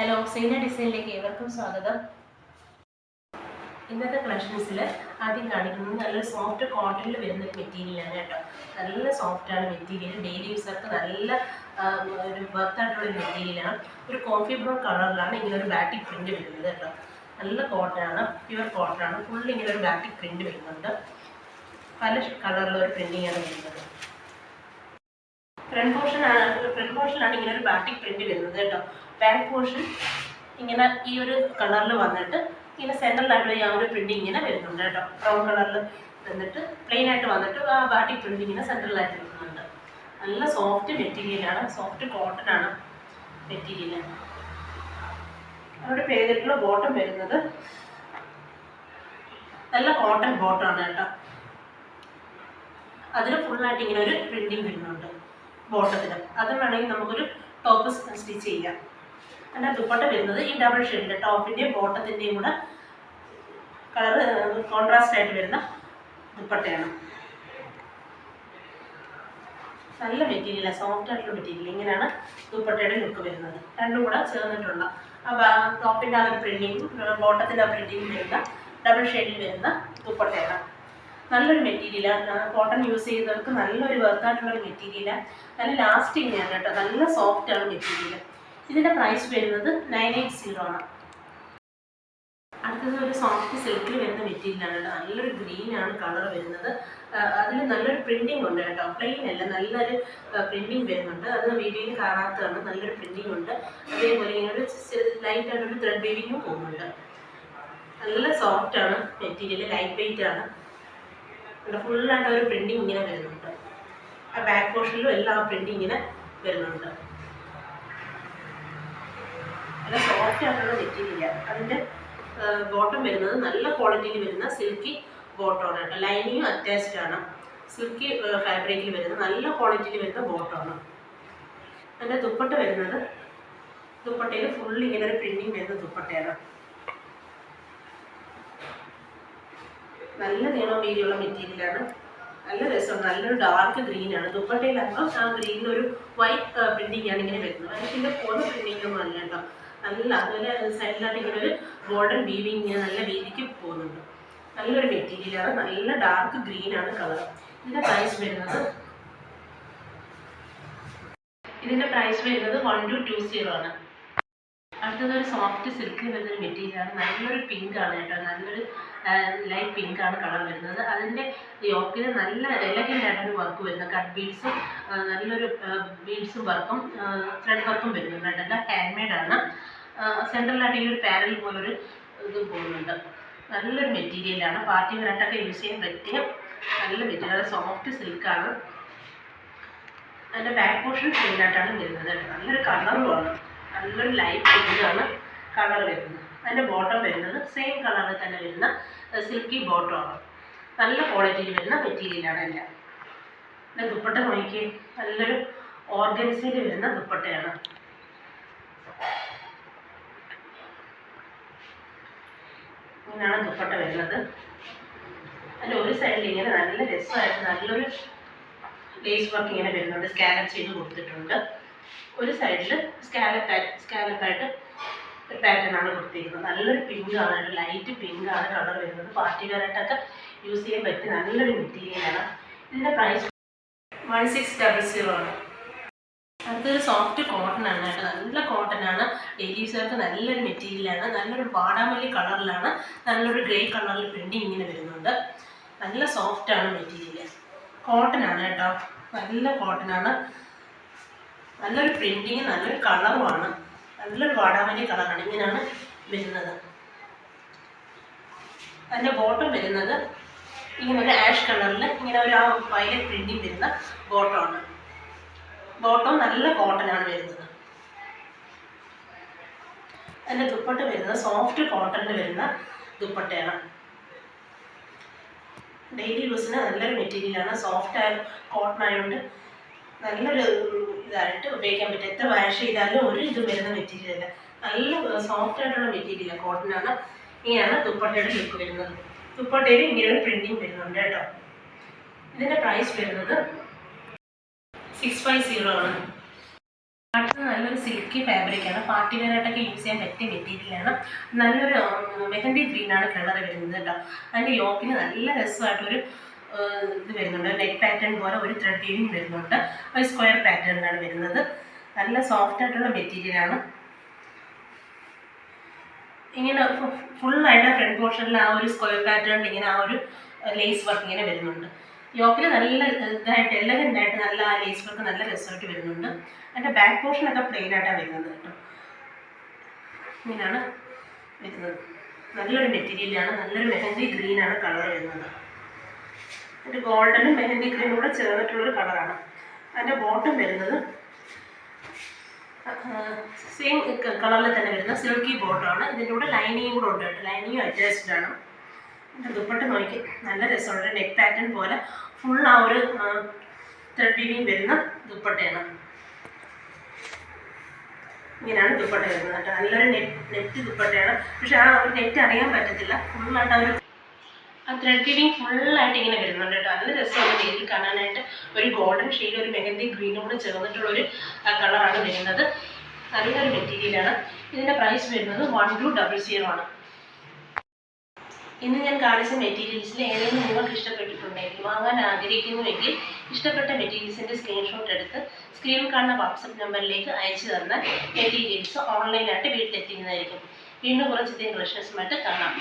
Hello Seena ഡിസൈനിലേക്ക് ഏവർക്കും സ്വാഗതം. ഇന്നത്തെ കളക്ഷൻസിൽ ആദ്യം കാണിക്കുന്നത് നല്ല സോഫ്റ്റ് കോട്ടണിൽ വരുന്ന മെറ്റീരിയലാണ് കേട്ടോ. നല്ല സോഫ്റ്റാണ് മെറ്റീരിയൽ ഡെയിലി യൂസർക്ക് നല്ല ഒരു വർത്തായിട്ടുള്ള മെറ്റീരിയലാണ് ഒരു കോഫി ബ്രൗൺ കളറിലാണ് ഇങ്ങനെ ഒരു ബാറ്റിക് പ്രിന്റ് വരുന്നത് കേട്ടോ. നല്ല കോട്ടണാണ് പ്യുവർ കോട്ടണാണ് ഫുൾ ഇങ്ങനെ ഒരു ബാറ്റിക് പ്രിന്റ് വരുന്നുണ്ട്. പല കളറിലുള്ള ഒരു പ്രിന്റിംഗ് ആണ് വരുന്നത്. ഫ്രണ്ട് പോർഷനാണ് ഫ്രണ്ട് പോർഷനാണ് ഇങ്ങനെ ഒരു ബാറ്റിക് പ്രിന്റ് വരുന്നത് കേട്ടോ. ബാക്ക് പോർഷൻ ഇങ്ങനെ ഈ ഒരു കളറിൽ വന്നിട്ട് ഇങ്ങനെ സെൻട്രലായിട്ട് ആ ഒരു പ്രിന്റ് ഇങ്ങനെ വരുന്നുണ്ട് കേട്ടോ. ബ്രൗൺ കളറിൽ വന്നിട്ട് പ്ലെയിൻ ആയിട്ട് വന്നിട്ട് ആ ബാട്ടി പ്രിന്റ് ഇങ്ങനെ സെൻട്രലായിട്ട് വരുന്നുണ്ട്. നല്ല സോഫ്റ്റ് മെറ്റീരിയലാണ് സോഫ്റ്റ് കോട്ടൺ ആണ് മെറ്റീരിയൽ അവിടെ പേരിട്ടുള്ള ബോട്ടം വരുന്നത് നല്ല കോട്ടൺ ബോട്ടമാണ് കേട്ടോ. അതിന് ഫുള്ളായിട്ട് ഇങ്ങനെ ഒരു പ്രിന്റിങ് വരുന്നുണ്ട് ബോട്ടത്തിന് അത് വേണമെങ്കിൽ നമുക്കൊരു ടോപ്പ് സ്റ്റിച്ച് ചെയ്യാം. അതിന്റെ ദുപ്പട്ട വരുന്നത് ഈ ഡബിൾ ഷെയ്ഡിന്റെ ടോപ്പിന്റെയും ബോട്ടത്തിന്റെയും കൂടെ കളർ കോൺട്രാസ്റ്റ് ആയിട്ട് വരുന്ന ദുപ്പട്ടയാണ്. നല്ല മെറ്റീരിയലാണ് സോഫ്റ്റ് ആയിട്ടുള്ള മെറ്റീരിയൽ ഇങ്ങനെയാണ് ദുപ്പട്ടയുടെ ലുക്ക് വരുന്നത്. രണ്ടും കൂടെ ചേർന്നിട്ടുള്ള. ആ ടോപ്പിന്റെ ആ ഒരു പ്രിന്റിങ്ങും ബോട്ടത്തിന്റെ ആ പ്രിന്റിങ്ങും വരുന്ന ഡബിൾ ഷെയ്ഡിൽ വരുന്ന ദുപ്പട്ടയാണ്. നല്ലൊരു മെറ്റീരിയലാണ് കോട്ടൺ യൂസ് ചെയ്തവർക്ക് നല്ലൊരു വർക്കായിട്ടുള്ള ഒരു മെറ്റീരിയലാണ് നല്ല ലാസ്റ്റിംഗ് ആണ് കേട്ടോ. നല്ല സോഫ്റ്റ് ആണ് മെറ്റീരിയൽ ഇതിന്റെ പ്രൈസ് വരുന്നത് നയൻ എയ്റ്റ് സീറോ ആണ്. അടുത്തത് ഒരു സോഫ്റ്റ് സിൽക്കിൽ വരുന്ന മെറ്റീരിയലാണ് കേട്ടോ. നല്ലൊരു ഗ്രീൻ ആണ് കളർ വരുന്നത്. അതിൽ നല്ലൊരു പ്രിന്റിംഗ് ഉണ്ട് കേട്ടോ. പ്ലെയിൻ അല്ല നല്ലൊരു പ്രിന്റിംഗ് വരുന്നുണ്ട്. അത് വീഡിയോയിൽ കാണാത്തതാണ്. നല്ലൊരു പ്രിന്റിംഗ് ഉണ്ട്. അതേപോലെ ഇങ്ങനെ ഒരു ലൈറ്റ് ആയിട്ടൊരു ത്രെഡ് വീവിങ്ങും പോകുന്നുണ്ട്. നല്ല സോഫ്റ്റ് ആണ് മെറ്റീരിയൽ ലൈറ്റ് വെയിറ്റ് ആണ്. ഫുള്ളായിട്ട് ഒരു പ്രിന്റിംഗ് ഇങ്ങനെ വരുന്നുണ്ട്. ആ ബാക്ക് പോർഷനിലും എല്ലാം പ്രിന്റിംഗ് ഇങ്ങനെ വരുന്നുണ്ട്. നല്ല സോഫ്റ്റ് ആയിട്ടുള്ള മെറ്റീരിയൽ അതിന്റെ ബോട്ടം വരുന്നത് നല്ല ക്വാളിറ്റിയിൽ വരുന്ന സിൽക്കി ബോട്ടമാണ് ലൈനിങ്ങും അറ്റാച്ച്ഡ് ആണ്. സിൽക്കി ഫാബ്രിക്കിൽ വരുന്ന നല്ല ക്വാളിറ്റിയിൽ വരുന്ന ബോട്ടമാണ് അതിന്റെ ദുപ്പട്ട വരുന്നത് ദുപ്പട്ടയിൽ ഫുൾ ഇങ്ങനെ ഒരു പ്രിന്റിങ് വരുന്ന ദുപ്പട്ടയാണ്. നല്ല നീളം വീതിയുള്ള മെറ്റീരിയലാണ് നല്ല രസമാണ്. നല്ലൊരു ഡാർക്ക് ഗ്രീനാണ് ദുപ്പട്ടയിലാകുമ്പോൾ ആ ഗ്രീനിൽ ഒരു വൈറ്റ് പ്രിന്റിംഗ് ആണ് ഇങ്ങനെ വരുന്നത്. അതിന്റെ പോലെ പ്രിന്റിംഗ് ഒന്നും അല്ല കേട്ടോ. നല്ല അതുപോലെ സൈഡിലായിട്ട് ഇങ്ങനെ ഒരു ഗോൾഡൻ വീവിങ് ഇങ്ങനെ നല്ല വീതിക്ക് പോകുന്നുണ്ട്. നല്ലൊരു മെറ്റീരിയലാണ് നല്ല ഡാർക്ക് ഗ്രീൻ ആണ് കളർ ഇതിന്റെ പ്രൈസ് വരുന്നത് ഇതിന്റെ പ്രൈസ് വരുന്നത് വൺ ടു ടു സീറോ ആണ്. അടുത്തത് ഒരു സോഫ്റ്റ് സിൽക്ക് വരുന്നൊരു മെറ്റീരിയലാണ് നല്ലൊരു പിങ്ക് ആണ് കേട്ടോ. നല്ലൊരു ലൈറ്റ് പിങ്ക് ആണ് കളർ വരുന്നത്. അതിന്റെ യോക്കിന് നല്ല എലഗന്റ് ആയിട്ടൊരു വർക്ക് വരുന്നത് കട്ട് ബീഡ്സും നല്ലൊരു ബീഡ്സും വർക്കും ത്രെഡ് വർക്കും വരുന്നുണ്ട് എല്ലാം ഹാൻഡ് മെയ്ഡ് ആണ്. സെൻട്രലായിട്ട് ഈ ഒരു പാരൽ പോലൊരു ഇത് പോകുന്നുണ്ട്. നല്ലൊരു മെറ്റീരിയലാണ് പാർട്ടി വെയറായിട്ടൊക്കെ യൂസ് ചെയ്യാൻ പറ്റിയ നല്ല മെറ്റീരിയൽ സോഫ്റ്റ് സിൽക്കാണ് അതിന്റെ ബാക്ക് പോർഷൻ പ്ലെയിനായിട്ടാണ് വരുന്നത് കേട്ടോ. നല്ലൊരു കളറുമാണ് നല്ലൊരു ലൈറ്റ് പിങ്കാണ് കളർ വരുന്നത്. അതിന്റെ ബോട്ടം വരുന്നത് സെയിം കളറിൽ തന്നെ വരുന്ന സിൽക്കി ബോട്ടമാണ് നല്ല ക്വാളിറ്റിയിൽ വരുന്ന മെറ്റീരിയലാണ് എല്ലാം. പിന്നെ ദുപ്പട്ട നോക്കി നല്ലൊരു ഓർഗൻസിയിൽ വരുന്ന ദുപ്പട്ടയാണ്. ഇങ്ങനെയാണ് ദുപ്പട്ട വരുന്നത്. അതിന്റെ ഒരു സൈഡിൽ ഇങ്ങനെ നല്ല രസമായിട്ട് നല്ലൊരു ലേസ് വർക്ക് ഇങ്ങനെ വരുന്നുണ്ട് സ്കാലപ്പ് ചെയ്ത് കൊടുത്തിട്ടുണ്ട്. ഒരു സൈഡിൽ സ്കാലപ്പ് സ്കാലപ്പായിട്ട് ഒരു പാറ്റേൺ ആണ് കൊടുത്തിരിക്കുന്നത്. നല്ലൊരു പിങ്ക് ആണ് ലൈറ്റ് പിങ്ക് ആണ് കളർ വരുന്നത്. പാർട്ടി വെയറായിട്ടൊക്കെ യൂസ് ചെയ്യാൻ പറ്റിയ നല്ലൊരു മെറ്റീരിയലാണ് ഇതിന്റെ price one six double zero ആണ്. അടുത്തൊരു സോഫ്റ്റ് കോട്ടൺ ആണ് കേട്ടോ. നല്ല കോട്ടൺ ആണ്. ഡെയിലി യൂസർക്ക് നല്ലൊരു മെറ്റീരിയലാണ് നല്ലൊരു വാടാമല്ലി കളറിലാണ് നല്ലൊരു ഗ്രേ കളറിൽ പ്രിന്റിങ് ഇങ്ങനെ വരുന്നുണ്ട്. നല്ല സോഫ്റ്റ് ആണ് മെറ്റീരിയൽ കോട്ടൺ ആണ് കേട്ടോ. നല്ല കോട്ടൺ ആണ്. നല്ലൊരു പ്രിന്റിങ് നല്ലൊരു കളറുമാണ് നല്ലൊരു വാടാമല്ലി കളറാണ് ഇങ്ങനെയാണ് വരുന്നത്. അതിന്റെ ബോട്ടം വരുന്നത് ഇങ്ങനെ ഒരു ആഷ് കളറിൽ ഇങ്ങനെ ഒരു ആ വയലറ്റ് പ്രിന്റിങ് വരുന്ന ബോട്ടമാണ് ബോട്ടം നല്ല കോട്ടൺ ആണ് വരുന്നത്. അതിന്റെ ദുപ്പട്ട വരുന്നത് സോഫ്റ്റ് കോട്ടണിൽ വരുന്ന ദുപ്പട്ടയാണ്. ഡെയിലി യൂസിന് നല്ലൊരു മെറ്റീരിയലാണ് സോഫ്റ്റ് ആയ കോട്ടൺ ആയതുകൊണ്ട് നല്ലൊരു ഇതായിട്ട് ഉപയോഗിക്കാൻ പറ്റും എത്ര വാഷ് ചെയ്താലും ഒരു ഇത് വരുന്ന മെറ്റീരിയൽ അല്ല നല്ല സോഫ്റ്റ് ആയിട്ടുള്ള മെറ്റീരിയൽ കോട്ടൺ ആണ്. ഇങ്ങനെയാണ് ദുപ്പട്ടയുടെ ലുക്ക് വരുന്നത്. ദുപ്പട്ടയിൽ ഇങ്ങനെയൊരു പ്രിന്റിങ് വരുന്നുണ്ട് കേട്ടോ. ഇതിന്റെ പ്രൈസ് വരുന്നത് സിക്സ് ഫൈവ് സീറോ ആണ്. അടുത്തത് നല്ലൊരു സിൽക്കി ഫാബ്രിക്കാണ് പാർട്ടി വെയറായിട്ടൊക്കെ യൂസ് ചെയ്യാൻ പറ്റിയ മെറ്റീരിയലാണ് നല്ലൊരു മെഹന്തി ഗ്രീനാണ് കളർ വരുന്നത് കേട്ടോ. അതിന്റെ യോക്കിന് നല്ല രസമായിട്ടൊരു ഇത് വരുന്നുണ്ട്. നെക്ക് പാറ്റേൺ പോലെ ഒരു ത്രെഡ് വരുന്നുണ്ട്. ഒരു സ്ക്വയർ പാറ്റേണിലാണ് വരുന്നത്. നല്ല സോഫ്റ്റ് ആയിട്ടുള്ള മെറ്റീരിയലാണ് ഇങ്ങനെ ഫുള്ളായിട്ട് ഫ്രണ്ട് പോർഷനിൽ ആ ഒരു സ്ക്വയർ പാറ്റേണിൽ ഇങ്ങനെ ആ ഒരു ലേസ് വർക്ക് ഇങ്ങനെ വരുന്നുണ്ട്. യോക്കിൽ നല്ല ഇതായിട്ട് എലഗന്റ് ആയിട്ട് നല്ല ആ ലേസ് വർക്ക് നല്ല രസമായിട്ട് വരുന്നുണ്ട്. അതിന്റെ ബാക്ക് പോർഷനൊക്കെ പ്ലെയിൻ ആയിട്ടാണ് വരുന്നത് കേട്ടോ. ഇങ്ങനെയാണ് വരുന്നത്. നല്ലൊരു മെറ്റീരിയലാണ് നല്ലൊരു മെഹന്തി ഗ്രീനാണ് കളർ വരുന്നത്. ഒരു ഗോൾഡനും മെഹന്തി ഗ്രീനും കൂടെ ചേർന്നിട്ടുള്ളൊരു കളറാണ് അതിന്റെ ബോട്ടം വരുന്നത് സെയിം കളറിൽ തന്നെ വരുന്ന സിൽക്കി ബോട്ടമാണ് ഇതിന്റെ കൂടെ ലൈനിങ്ങും കൂടെ ഉണ്ട് കേട്ടോ. ലൈനിങ്ങും അറ്റാച്ച്ഡ് ആണ്. എന്റെ ദുപ്പട്ട നോക്കി. നല്ല രസമുണ്ട്. നെക്ക് പാറ്റേൺ പോലെ ഫുൾ ആ ഒരു ത്രെഡ് വരുന്ന ദുപ്പട്ടയാണ്. ഇങ്ങനെയാണ് ദുപ്പട്ട വരുന്നത് കേട്ടോ. നല്ലൊരു നെറ്റ് നെറ്റ് ദുപ്പട്ടയാണ്. പക്ഷെ ആ ഒരു നെറ്റ് അറിയാൻ പറ്റത്തില്ല. ഫുള്ളായിട്ട് ആ ഒരു ത്രെഡ് ഫുൾ ഫുള്ളായിട്ട് ഇങ്ങനെ വരുന്നുണ്ട് കേട്ടോ. നല്ല രസമാണ് നേരിൽ കാണാനായിട്ട് ഒരു ഗോൾഡൻ ഷെയ്ഡ് ഒരു മെഹന്തി ഗ്രീനും കൂടെ ചേർന്നിട്ടുള്ള ഒരു കളറാണ് വരുന്നത്. നല്ലൊരു മെറ്റീരിയലാണ് ഇതിന്റെ പ്രൈസ് വരുന്നത് വൺ ടു ഡബിൾ സീറോ ആണ്. ഇന്ന് ഞാൻ കാണിച്ച മെറ്റീരിയൽസിൽ ഏതെങ്കിലും നിങ്ങൾക്ക് ഇഷ്ടപ്പെട്ടിട്ടുണ്ടെങ്കിൽ വാങ്ങാൻ ആഗ്രഹിക്കുന്നുവെങ്കിൽ ഇഷ്ടപ്പെട്ട മെറ്റീരിയൽസിന്റെ സ്ക്രീൻഷോട്ട് എടുത്ത് സ്ക്രീനിൽ കാണുന്ന വാട്സപ്പ് നമ്പറിലേക്ക് അയച്ചു തന്ന മെറ്റീരിയൽസ് ഓൺലൈനായിട്ട് വീട്ടിലെത്തിക്കുന്നതായിരിക്കും. വീണ്ടും കുറച്ചധികം കളക്ഷൻസുമായിട്ട് കാണാം.